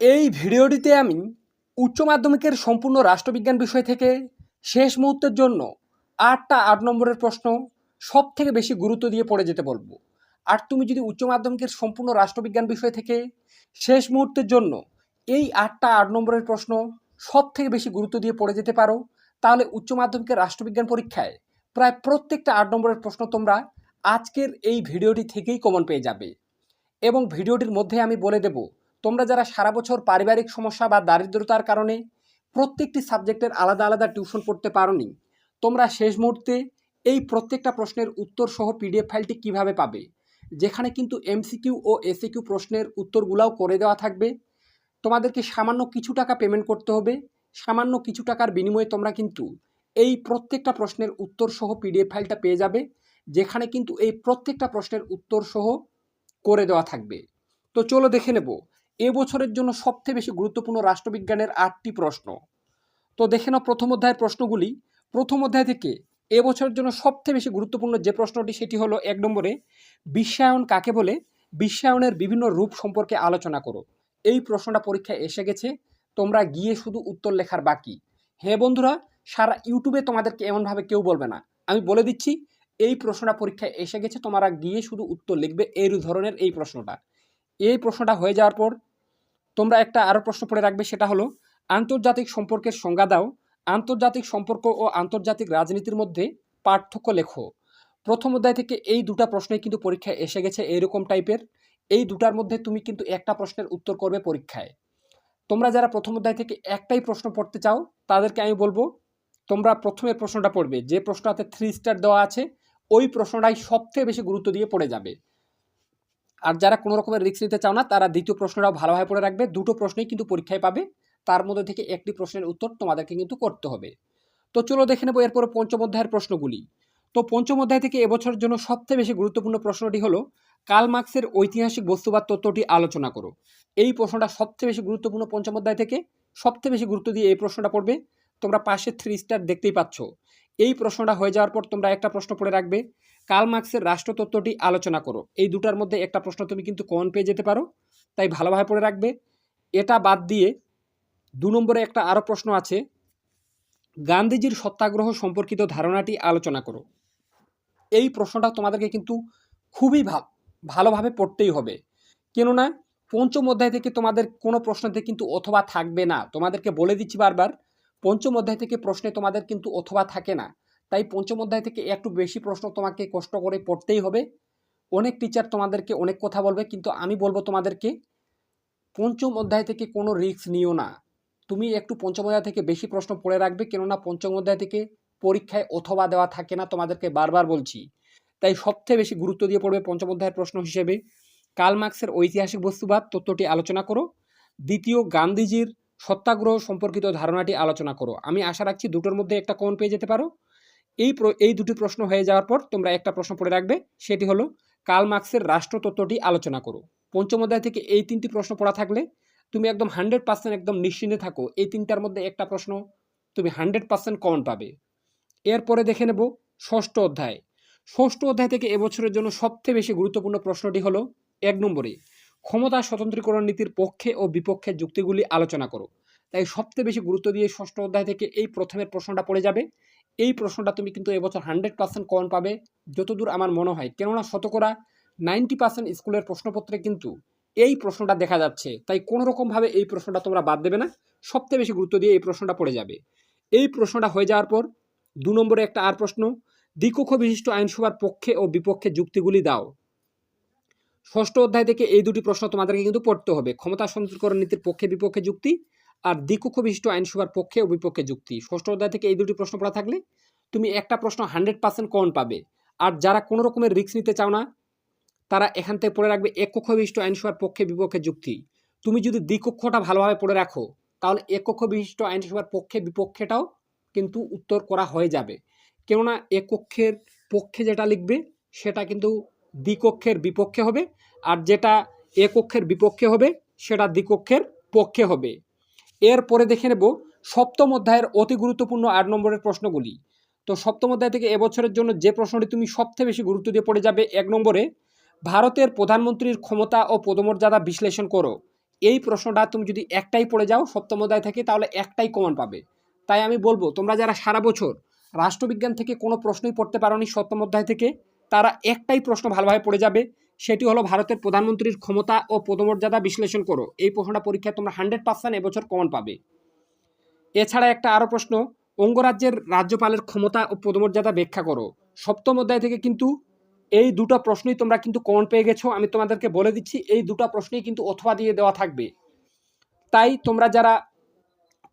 এই ভিডিওটিতে আমি উচ্চ মাধ্যমিকের সম্পূর্ণ রাষ্ট্রবিজ্ঞান বিষয় থেকে শেষ মুহূর্তের জন্য আটটা আট নম্বরের প্রশ্ন সব থেকে বেশি গুরুত্ব দিয়ে পড়ে যেতে বলব। আর তুমি যদি উচ্চ মাধ্যমিকের সম্পূর্ণ রাষ্ট্রবিজ্ঞান বিষয় থেকে শেষ মুহূর্তের জন্য এই আটটা আট নম্বরের প্রশ্ন সব থেকে বেশি গুরুত্ব দিয়ে পড়ে যেতে পারো, তাহলে উচ্চ মাধ্যমিকের রাষ্ট্রবিজ্ঞান পরীক্ষায় প্রায় প্রত্যেকটা আট নম্বরের প্রশ্ন তোমরা আজকের এই ভিডিওটি থেকেই কমন পেয়ে যাবে। এবং ভিডিওটির মধ্যে আমি বলে দেব তোমরা যারা সারা বছর পারিবারিক সমস্যা বা দারিদ্রতার কারণে প্রত্যেকটি সাবজেক্টের আলাদা আলাদা টিউশন পড়তে পারোনি, তোমরা শেষ মুহূর্তে এই প্রত্যেকটা প্রশ্নের উত্তর সহ পিডিএফ ফাইলটি কীভাবে পাবে? যেখানে কিন্তু এমসিকিউ ও এসিকিউ প্রশ্নের উত্তরগুলাও করে দেওয়া থাকবে। তোমাদেরকে সামান্য কিছু টাকা পেমেন্ট করতে হবে। সামান্য কিছু টাকার বিনিময়ে তোমরা কিন্তু এই প্রত্যেকটা প্রশ্নের উত্তর সহ পিডিএফ ফাইলটা পেয়ে যাবে, যেখানে কিন্তু এই প্রত্যেকটা প্রশ্নের উত্তর সহ করে দেওয়া থাকবে। তো চলো দেখে নেব এবছরের জন্য সবথেকে বেশি গুরুত্বপূর্ণ রাষ্ট্রবিজ্ঞানের আটটি প্রশ্ন। তো দেখে নাও প্রথম অধ্যায়ের প্রশ্নগুলি। প্রথম অধ্যায় থেকে এবছরের জন্য সবথেকে বেশি গুরুত্বপূর্ণ যে প্রশ্নটি, সেটি হলো এক নম্বরে, বিশ্বায়ন কাকে বলে? বিশ্বায়নের বিভিন্ন রূপ সম্পর্কে আলোচনা করো। এই প্রশ্নটা পরীক্ষায় এসে গেছে, তোমরা গিয়ে শুধু উত্তর লেখার বাকি। হ্যাঁ বন্ধুরা, সারা ইউটিউবে তোমাদেরকে এমনভাবে কেউ বলবে না। আমি বলে দিচ্ছি, এই প্রশ্নটা পরীক্ষায় এসে গেছে, তোমরা গিয়ে শুধু উত্তর লিখবে এই ধরনের এই প্রশ্নটা। এই প্রশ্নটা হয়ে যাওয়ার পর তোমরা একটা আরও প্রশ্ন পড়ে রাখবে, সেটা হলো, আন্তর্জাতিক সম্পর্কের সংজ্ঞা দাও। আন্তর্জাতিক সম্পর্ক ও আন্তর্জাতিক রাজনীতির মধ্যে পার্থক্য লেখো। প্রথম অধ্যায় থেকে এই দুটা প্রশ্নই কিন্তু পরীক্ষায় এসে গেছে এইরকম টাইপের। এই দুটার মধ্যে তুমি কিন্তু একটা প্রশ্নের উত্তর করবে পরীক্ষায়। তোমরা যারা প্রথম অধ্যায় থেকে একটাই প্রশ্ন পড়তে চাও, তাদেরকে আমি বলব, তোমরা প্রথমে প্রশ্নটা পড়বে। যে প্রশ্নটাতে থ্রি স্টার দেওয়া আছে, ওই প্রশ্নটাই সবথেকে বেশি গুরুত্ব দিয়ে পড়ে যাবে। আর যারা কোনো রকমের রিস্ক নিতে চাও না, তারা দ্বিতীয় প্রশ্নটাও ভালোভাবে পড়ে রাখবে। দুটো প্রশ্নই কিন্তু পরীক্ষায় পাবে। তার মধ্যে থেকে একটি প্রশ্নের উত্তর তোমাদেরকে কিন্তু করতে হবে। তো চলো দেখে নেব এরপরে পঞ্চম অধ্যায়ের প্রশ্নগুলি। তো পঞ্চম অধ্যায় থেকে এবছরের জন্য সবচেয়ে বেশি গুরুত্বপূর্ণ প্রশ্নটি হলো কাল মার্ক্সের ঐতিহাসিক বস্তুবাদ তত্ত্বটি আলোচনা করো। এই প্রশ্নটা সবচেয়ে বেশি গুরুত্বপূর্ণ পঞ্চম অধ্যায় থেকে। সবচেয়ে বেশি গুরুত্ব দিয়ে এই প্রশ্নটা পড়বে। তোমরা পাশে থ্রি স্টার দেখতেই পাচ্ছ। এই প্রশ্নটা হয়ে যাওয়ার পর তোমরা একটা প্রশ্ন পড়ে রাখবে। কাল মার্ক্সের রাষ্ট্রতত্ত্বটি আলোচনা করো। এই দুটার মধ্যে একটা প্রশ্ন তুমি কিন্তু কমন পেয়ে যেতে পারো, তাই ভালোভাবে পড়ে রাখবে। এটা বাদ দিয়ে দু নম্বরে একটা আরও প্রশ্ন আছে। গান্ধীজির সত্যাগ্রহ সম্পর্কিত ধারণাটি আলোচনা করো। এই প্রশ্নটা তোমাদেরকে কিন্তু খুবই ভালোভাবে পড়তেই হবে। কেননা পঞ্চম অধ্যায় থেকে তোমাদের কোনো প্রশ্নতে কিন্তু অথবা থাকবে না। তোমাদেরকে বলে দিচ্ছি বারবার, পঞ্চম অধ্যায় থেকে প্রশ্নে তোমাদের কিন্তু অথবা থাকে না। তাই পঞ্চম অধ্যায় থেকে একটু বেশি প্রশ্ন তোমাকে কষ্ট করে পড়তেই হবে। অনেক টিচার তোমাদেরকে অনেক কথা বলবে, কিন্তু আমি বলব তোমাদেরকে, পঞ্চম অধ্যায় থেকে কোনো রিস্ক নিও না। তুমি একটু পঞ্চম অধ্যায় থেকে বেশি প্রশ্ন পড়ে রাখবে, কেননা পঞ্চম অধ্যায় থেকে পরীক্ষায় অথবা দেওয়া থাকে না, তোমাদেরকে বারবার বলছি। তাই সবচেয়ে বেশি গুরুত্ব দিয়ে পড়বে পঞ্চম অধ্যায়ের প্রশ্ন হিসেবে। কার্ল মার্ক্সের ঐতিহাসিক বস্তুবাদ তত্ত্বটি আলোচনা করো। দ্বিতীয়, গান্ধীজির সত্যাগ্রহ সম্পর্কিত ধারণাটি আলোচনা করো। আমি আশা রাখছি দুটোর মধ্যে একটা কোন পেয়ে যেতে পারো। এই এই দুটি প্রশ্ন হয়ে যাওয়ার পর তোমরা একটা প্রশ্ন পড়ে রাখবে, সেটি হলো, কার্ল মার্ক্সের রাষ্ট্রতত্ত্বটি আলোচনা করো। পঞ্চম অধ্যায় থেকে এই তিনটি প্রশ্ন পড়া থাকলে তুমি একদম হান্ড্রেড পার্সেন্ট একদম নিশ্চিন্তে থাকো। এই তিনটার মধ্যে একটা প্রশ্ন তুমি হান্ড্রেড পার্সেন্ট কমন পাবে। এরপরে দেখে নেব ষষ্ঠ অধ্যায়। ষষ্ঠ অধ্যায় থেকে এবছরের জন্য সবচেয়ে বেশি গুরুত্বপূর্ণ প্রশ্নটি হলো, এক নম্বরে, ক্ষমতা স্বতন্ত্রীকরণ নীতির পক্ষে ও বিপক্ষে যুক্তিগুলি আলোচনা করো। তাই সবচেয়ে বেশি গুরুত্ব দিয়ে ষষ্ঠ অধ্যায় থেকে এই প্রথমের প্রশ্নটা পড়ে যাবে। এই প্রশ্নটা তুমি কিন্তু এবছর হান্ড্রেড পার্সেন্ট কমন পাবে, যতদূর আমার মনে হয়। কেননা শতকরা নাইনটি পার্সেন্ট স্কুলের প্রশ্নপত্রে কিন্তু এই প্রশ্নটা দেখা যাচ্ছে। তাই কোনো রকমভাবে এই প্রশ্নটা তোমরা বাদ দেবে না, সবচেয়ে বেশি গুরুত্ব দিয়ে এই প্রশ্নটা পড়ে যাবে। এই প্রশ্নটা হয়ে যাওয়ার পর দু নম্বরে একটা আর প্রশ্ন দ্বিকক্ষ বিশিষ্ট আইনসভার পক্ষে ও বিপক্ষে যুক্তিগুলি দাও। ষষ্ঠ অধ্যায় থেকে এই দুটি প্রশ্ন তোমাদেরকে কিন্তু পড়তে হবে। ক্ষমতা সঞ্চারকরণ নীতির পক্ষে বিপক্ষে যুক্তি আর দ্বিকক্ষ বিশিষ্ট আইনসভার পক্ষে ও বিপক্ষে যুক্তি। ষষ্ঠ অধ্যায় থেকে এই দুটি প্রশ্ন পড়া থাকলে তুমি একটা প্রশ্ন হান্ড্রেড পার্সেন্ট কমন পাবে। আর যারা কোনো রকমের রিস্ক নিতে চাও না, তারা এখান থেকে পড়ে রাখবে এক কক্ষ বিশিষ্ট আইনসভার পক্ষে বিপক্ষে যুক্তি। তুমি যদি দ্বিকক্ষটা ভালোভাবে পড়ে রাখো, তাহলে এক কক্ষ বিশিষ্ট আইনসভার পক্ষে বিপক্ষেটাও কিন্তু উত্তর করা হয়ে যাবে। কেননা এক কক্ষের পক্ষে যেটা লিখবে, সেটা কিন্তু দ্বিকক্ষের বিপক্ষে হবে, আর যেটা এক কক্ষের বিপক্ষে হবে, সেটা দ্বিকক্ষের পক্ষে হবে। এরপরে দেখে নেব সপ্তম অধ্যায়ের অতি গুরুত্বপূর্ণ আট নম্বরের প্রশ্নগুলি। তো সপ্তম অধ্যায় থেকে এবছরের জন্য যে প্রশ্নটি তুমি সবচেয়ে বেশি গুরুত্ব দিয়ে পড়ে যাবে এক নম্বরে, ভারতের প্রধানমন্ত্রীর ক্ষমতা ও পদমর্যাদা বিশ্লেষণ করো। এই প্রশ্নটা তুমি যদি একটাই পড়ে যাও সপ্তম অধ্যায় থেকে, তাহলে একটাই কমন পাবে। তাই আমি বলব, তোমরা যারা সারা বছর রাষ্ট্রবিজ্ঞান থেকে কোনো প্রশ্নই পড়তে পারোনি সপ্তম অধ্যায় থেকে, তারা একটাই প্রশ্ন ভালোভাবে পড়ে যাবে। সেটি হলো ভারতের প্রধানমন্ত্রীর ক্ষমতা ও পদমর্যাদা বিশ্লেষণ করো। এই প্রশ্নটা পরীক্ষায় তোমরা হান্ড্রেড পার্সেন্ট এবছর কমন পাবে। এছাড়া একটা আরও প্রশ্ন, অঙ্গরাজ্যের রাজ্যপালের ক্ষমতা ও পদমর্যাদা ব্যাখ্যা করো। সপ্তম অধ্যায় থেকে কিন্তু এই দুটো প্রশ্নই তোমরা কিন্তু কমন পেয়ে গেছো। আমি তোমাদেরকে বলে দিচ্ছি, এই দুটো প্রশ্নই কিন্তু অথবা দিয়ে দেওয়া থাকবে। তাই তোমরা যারা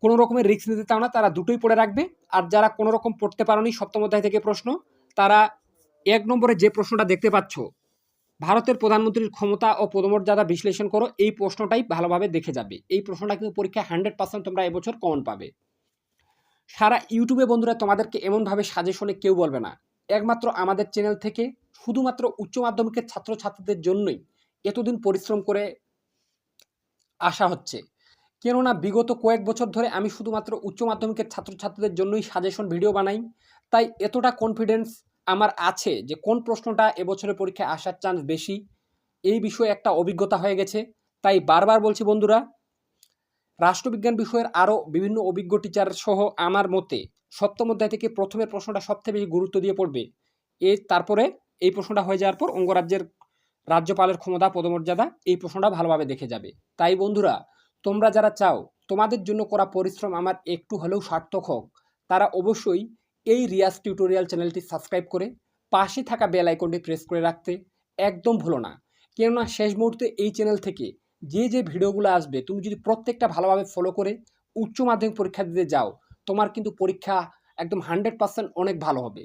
কোনো রকমের রিস্ক নিতে চাও না, তারা দুটোই পড়ে রাখবে। আর যারা কোনো রকম পড়তে পারোনি সপ্তম অধ্যায় থেকে প্রশ্ন, তারা এক নম্বরে যে প্রশ্নটা দেখতে পাচ্ছ ভারতের প্রধানমন্ত্রীর ক্ষমতা ও পদমর্যাদা বিশ্লেষণ করো, এই প্রশ্নটাই ভালোভাবে দেখে যাবে। এই প্রশ্নটা কিন্তু পরীক্ষায় হান্ড্রেড পার্সেন্ট তোমরা এবছর কমন পাবে। সারা ইউটিউবে বন্ধুরা, তোমাদেরকে এমনভাবে সাজেশনে কেউ বলবে না। একমাত্র আমাদের চ্যানেল থেকে শুধুমাত্র উচ্চ মাধ্যমিকের ছাত্রছাত্রীদের জন্যই এতদিন পরিশ্রম করে আসা হচ্ছে। কেননা, বিগত কয়েক বছর ধরে আমি শুধুমাত্র উচ্চ মাধ্যমিকের ছাত্রছাত্রীদের জন্যই সাজেশন ভিডিও বানাই, তাই এতটা কনফিডেন্স আমার আছে যে কোন প্রশ্নটা এবছরের পরীক্ষায় আসার চান্স বেশি, এই বিষয়ে একটা অভিজ্ঞতা হয়ে গেছে। তাই বারবার বলছি বন্ধুরা, রাষ্ট্রবিজ্ঞান বিষয়ের আরও বিভিন্ন অভিজ্ঞ টিচার সহ আমার মতে সপ্তম অধ্যায় থেকে প্রথমের প্রশ্নটা সবথেকে বেশি গুরুত্ব দিয়ে পড়বে। এর তারপরে এই প্রশ্নটা হয়ে যাওয়ার পর অঙ্গরাজ্যের রাজ্যপালের ক্ষমতা পদমর্যাদা এই প্রশ্নটা ভালোভাবে দেখে যাবে। তাই বন্ধুরা, তোমরা যারা চাও, তোমাদের জন্য করা পরিশ্রম আমার একটু হলেও সার্থক হোক। তারা অবশ্যই এই রিয়াজ টিউটোরিয়াল চ্যানেলটি সাবস্ক্রাইব করে পাশে থাকা বেল আইকনটি প্রেস করে রাখতে একদম ভুলো না। কেননা শেষ মুহূর্তে এই চ্যানেল থেকে যে যে ভিডিওগুলো আসবে, তুমি যদি প্রত্যেকটা ভালোভাবে ফলো করে উচ্চ মাধ্যমিক পরীক্ষা দিতে যাও, তোমার কিন্তু পরীক্ষা একদম হান্ড্রেড পার্সেন্ট অনেক ভালো হবে।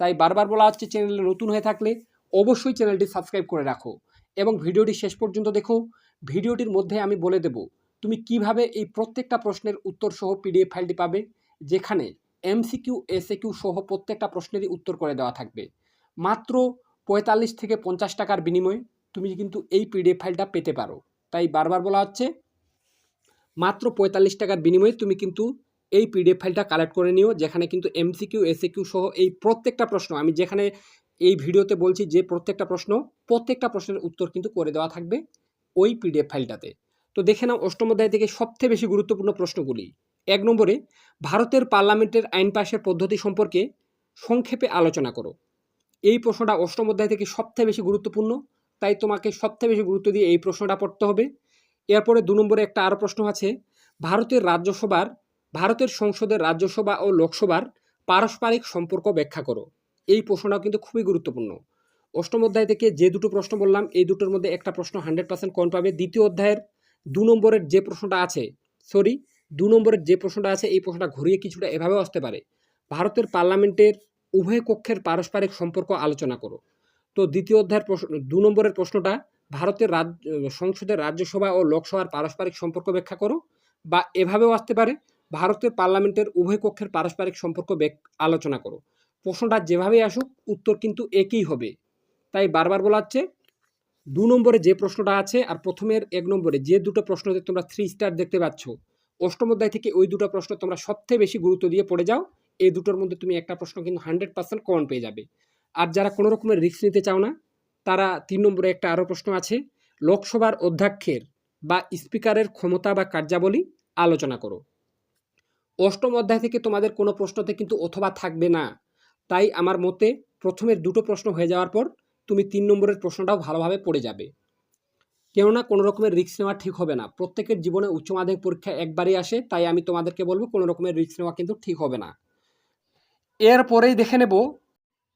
তাই বারবার বলা হচ্ছে চ্যানেলে নতুন হয়ে থাকলে অবশ্যই চ্যানেলটি সাবস্ক্রাইব করে রাখো এবং ভিডিওটি শেষ পর্যন্ত দেখো। ভিডিওটির মধ্যে আমি বলে দেব, তুমি কীভাবে এই প্রত্যেকটা প্রশ্নের উত্তর সহ পিডিএফ ফাইলটি পাবে, যেখানে এমসিকিউ, এসএকিউ সহ প্রত্যেকটা প্রশ্নেরই উত্তর করে দেওয়া থাকবে। মাত্র পঁয়তাল্লিশ থেকে পঞ্চাশ টাকার বিনিময়ে তুমি কিন্তু এই পিডিএফ ফাইলটা পেতে পারো। তাই বারবার বলা হচ্ছে, মাত্র পঁয়তাল্লিশ টাকার বিনিময়ে তুমি কিন্তু এই পিডিএফ ফাইলটা কালেক্ট করে নিও, যেখানে কিন্তু এমসিকিউ, এসএকিউ সহ এই প্রত্যেকটা প্রশ্ন, আমি যেখানে এই ভিডিওতে বলছি যে প্রত্যেকটা প্রশ্ন, প্রত্যেকটা প্রশ্নের উত্তর কিন্তু করে দেওয়া থাকবে ওই পিডিএফ ফাইলটাতে। তো দেখে নাও অষ্টম অধ্যায় থেকে সবথেকে বেশি গুরুত্বপূর্ণ প্রশ্নগুলি। এক নম্বরে, ভারতের পার্লামেন্টের আইন পাশের পদ্ধতি সম্পর্কে সংক্ষেপে আলোচনা করো। এই প্রশ্নটা অষ্টম অধ্যায় থেকে সবথেকে বেশি গুরুত্বপূর্ণ, তাই তোমাকে সবথেকে বেশি গুরুত্ব দিয়ে এই প্রশ্নটা পড়তে হবে। এরপরে দু নম্বরে একটা আরও প্রশ্ন আছে, ভারতের রাজ্যসভার, ভারতের সংসদের রাজ্যসভা ও লোকসভার পারস্পরিক সম্পর্ক ব্যাখ্যা করো। এই প্রশ্নটাও কিন্তু খুবই গুরুত্বপূর্ণ। অষ্টম অধ্যায় থেকে যে দুটো প্রশ্ন বললাম, এই দুটোর মধ্যে একটা প্রশ্ন হান্ড্রেড পার্সেন্ট কম পাবে। দ্বিতীয় অধ্যায়ের দু নম্বরের যে প্রশ্নটা আছে, সরি দু নম্বরের যে প্রশ্নটা আছে, এই প্রশ্নটা ঘুরিয়ে কিছুটা এভাবেও আসতে পারে। ভারতের পার্লামেন্টের উভয় কক্ষের পারস্পরিক সম্পর্ক আলোচনা করো। তো দ্বিতীয় অধ্যায়ের প্রশ্ন, দু নম্বরের প্রশ্নটা, ভারতের রাজ্য সংসদের রাজ্যসভা ও লোকসভার পারস্পরিক সম্পর্ক ব্যাখ্যা করো বা এভাবেও আসতে পারে, ভারতের পার্লামেন্টের উভয় কক্ষের পারস্পরিক সম্পর্ক আলোচনা করো। প্রশ্নটা যেভাবেই আসুক, উত্তর কিন্তু একই হবে। তাই বারবার বলা হচ্ছে, দু নম্বরে যে প্রশ্নটা আছে, আর প্রথমের এক নম্বরে যে দুটো প্রশ্নতে তোমরা থ্রি স্টার দেখতে পাচ্ছ অষ্টম অধ্যায় থেকে ওই দুটো প্রশ্ন তোমরা সবথেকে বেশি গুরুত্ব দিয়ে পড়ে যাও। এই দুটোর মধ্যে তুমি একটা প্রশ্ন কিন্তু হান্ড্রেড পার্সেন্ট কমন পেয়ে যাবে। আর যারা কোনো রকমের রিস্ক নিতে চাও না, তারা তিন নম্বরে একটা আরও প্রশ্ন আছে। লোকসভার অধ্যক্ষের বা স্পিকারের ক্ষমতা বা কার্যাবলী আলোচনা করো। অষ্টম অধ্যায় থেকে তোমাদের কোনো প্রশ্নতে কিন্তু অথবা থাকবে না। তাই আমার মতে প্রথমের দুটো প্রশ্ন হয়ে যাওয়ার পর তুমি তিন নম্বরের প্রশ্নটাও ভালোভাবে পড়ে যাবে। কেননা কোনো রকমের রিস্ক নেওয়া ঠিক হবে না। প্রত্যেকের জীবনে উচ্চ মাধ্যমিক পরীক্ষা একবারই আসে, তাই আমি তোমাদেরকে বলব কোনো রকমের রিস্ক নেওয়া কিন্তু ঠিক হবে না। এরপরেই দেখে নেব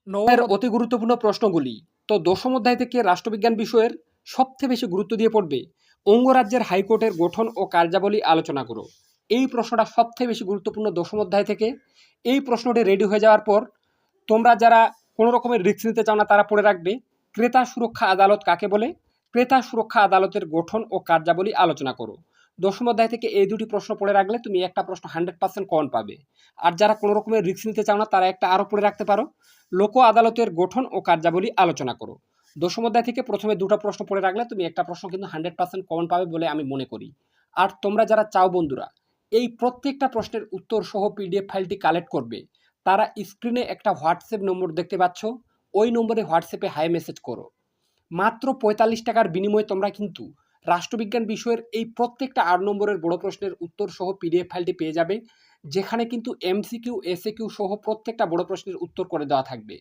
নয়ের অতি গুরুত্বপূর্ণ প্রশ্নগুলি। তো দশম অধ্যায় থেকে রাষ্ট্রবিজ্ঞান বিষয়ের সবচেয়ে বেশি গুরুত্ব দিয়ে পড়বে, অঙ্গরাজ্যের হাইকোর্টের গঠন ও কার্যাবলী আলোচনা করো। এই প্রশ্নটা সবথেকে বেশি গুরুত্বপূর্ণ দশম অধ্যায় থেকে। এই প্রশ্নটি রেডি হয়ে যাওয়ার পর তোমরা যারা কোনো রকমের রিস্ক নিতে চাও না, তারা পড়ে রাখবে। ক্রেতা সুরক্ষা আদালত কাকে বলে? ক্রেতা সুরক্ষা আদালতের গঠন ও কার্যাবলী আলোচনা করো। দশম অধ্যায় থেকে এই দুটি প্রশ্ন পড়ে রাখলে তুমি একটা প্রশ্ন হান্ড্রেড পার্সেন্ট কমন পাবে। আর যারা কোনো রকমের রিস্ক নিতে চাও না, তারা একটা আরও পড়ে রাখতে পারো। লোক আদালতের গঠন ও কার্যাবলী আলোচনা করো। দশম অধ্যায় থেকে প্রথমে দুটো প্রশ্ন পড়ে রাখলে তুমি একটা প্রশ্ন কিন্তু হান্ড্রেড পার্সেন্ট কমন পাবে বলে আমি মনে করি। আর তোমরা যারা চাও বন্ধুরা, এই প্রত্যেকটা প্রশ্নের উত্তর সহ পিডিএফ ফাইলটি কালেক্ট করবে। তারা স্ক্রিনে একটা হোয়াটসঅ্যাপ নম্বর দেখতে পাচ্ছ। ওই নম্বরে হোয়াটসঅ্যাপে হাই মেসেজ করো। মাত্র পঁয়তাল্লিশ টাকার বিনিময়ে তোমরা কিন্তু রাষ্ট্রবিজ্ঞান বিষয়ের এই প্রত্যেকটা আট নম্বরের বড় প্রশ্নের উত্তর সহ পিডিএফ ফাইলটি পেয়ে যাবে, যেখানে কিন্তু এমসিকিউ এসএকিউ সহ প্রত্যেকটা বড় প্রশ্নের উত্তর করে দেওয়া থাকবে।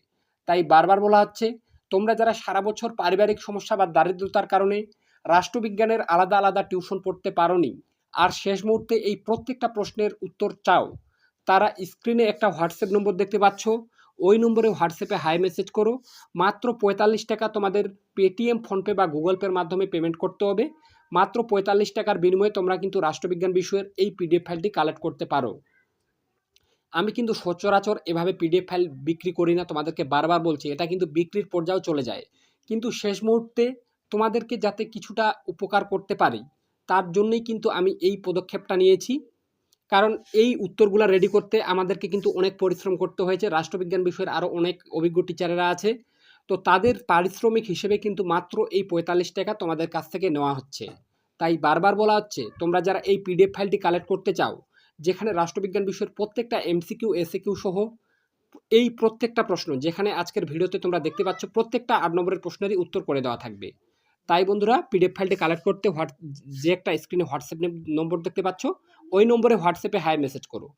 তাই বারবার বলা হচ্ছে, তোমরা যারা সারা বছর পারিবারিক সমস্যা বা দারিদ্রতার কারণে রাষ্ট্রবিজ্ঞানের আলাদা আলাদা টিউশন পড়তে পারোনি, আর শেষ মুহূর্তে এই প্রত্যেকটা প্রশ্নের উত্তর চাও, তারা স্ক্রিনে একটা হোয়াটসঅ্যাপ নম্বর দেখতে পাচ্ছ ওই নম্বরে হোয়াটসঅ্যাপে হাই মেসেজ করো। মাত্র পঁয়তাল্লিশ টাকা তোমাদের পেটিএম ফোনপে বা গুগল পের মাধ্যমে পেমেন্ট করতে হবে। মাত্র পঁয়তাল্লিশ টাকার বিনিময়ে তোমরা কিন্তু রাষ্ট্রবিজ্ঞান বিষয়ের এই পিডিএফ ফাইলটি কালেক্ট করতে পারো। আমি কিন্তু সচরাচর এভাবে পিডিএফ ফাইল বিক্রি করি না, তোমাদেরকে বারবার বলছি। এটা কিন্তু বিক্রির পর্যায়েও চলে যায়। কিন্তু শেষ মুহূর্তে তোমাদেরকে যাতে কিছুটা উপকার করতে পারি, তার জন্যই কিন্তু আমি এই পদক্ষেপটা নিয়েছি। কারণ এই উত্তরগুলো রেডি করতে আমাদেরকে কিন্তু অনেক পরিশ্রম করতে হয়েছে। রাষ্ট্রবিজ্ঞান বিষয়ের আরও অনেক অভিজ্ঞ টিচারেরা আছে। তো তাদের পারিশ্রমিক হিসেবে কিন্তু মাত্র এই পঁয়তাল্লিশ টাকা তোমাদের কাছ থেকে নেওয়া হচ্ছে। তাই বারবার বলা হচ্ছে, তোমরা যারা এই পিডিএফ ফাইলটি কালেক্ট করতে চাও, যেখানে রাষ্ট্রবিজ্ঞান বিষয়ের প্রত্যেকটা এমসিকিউ এসিকিউ সহ এই প্রত্যেকটা প্রশ্ন, যেখানে আজকের ভিডিওতে তোমরা দেখতে পাচ্ছ প্রত্যেকটা আট নম্বরের প্রশ্নেরই উত্তর করে দেওয়া থাকবে। তাই বন্ধুরা পিডিএফ ফাইলটি কালেক্ট করতে হোয়াট যে একটা স্ক্রিনে হোয়াটসঅ্যাপ নম্বর দেখতে পাচ্ছ ওই নম্বরে হোয়াটসঅ্যাপে হাই মেসেজ করো।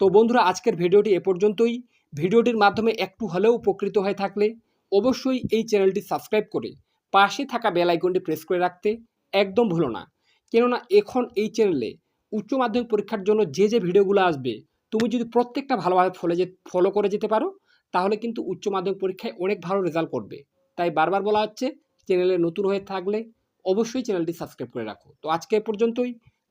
তো বন্ধুরা, আজকের ভিডিওটি এ পর্যন্তই। ভিডিওটির মাধ্যমে একটু হলেও উপকৃত হয়ে থাকলে অবশ্যই এই চ্যানেলটি সাবস্ক্রাইব করে পাশে থাকা বেল আইকনটি প্রেস করে রাখতে একদম ভুলো না। কেননা এখন এই চ্যানেলে উচ্চ মাধ্যমিক পরীক্ষার জন্য যে যে ভিডিওগুলো আসবে, তুমি যদি প্রত্যেকটা ভালোভাবে ফলো যে ফলো করে যেতে পারো, তাহলে কিন্তু উচ্চ মাধ্যমিক পরীক্ষায় অনেক ভালো রেজাল্ট করবে। তাই বারবার বলা হচ্ছে চ্যানেলে নতুন হয়ে থাকলে অবশ্যই চ্যানেলটি সাবস্ক্রাইব করে রাখো। তো আজকে এ পর্যন্তই।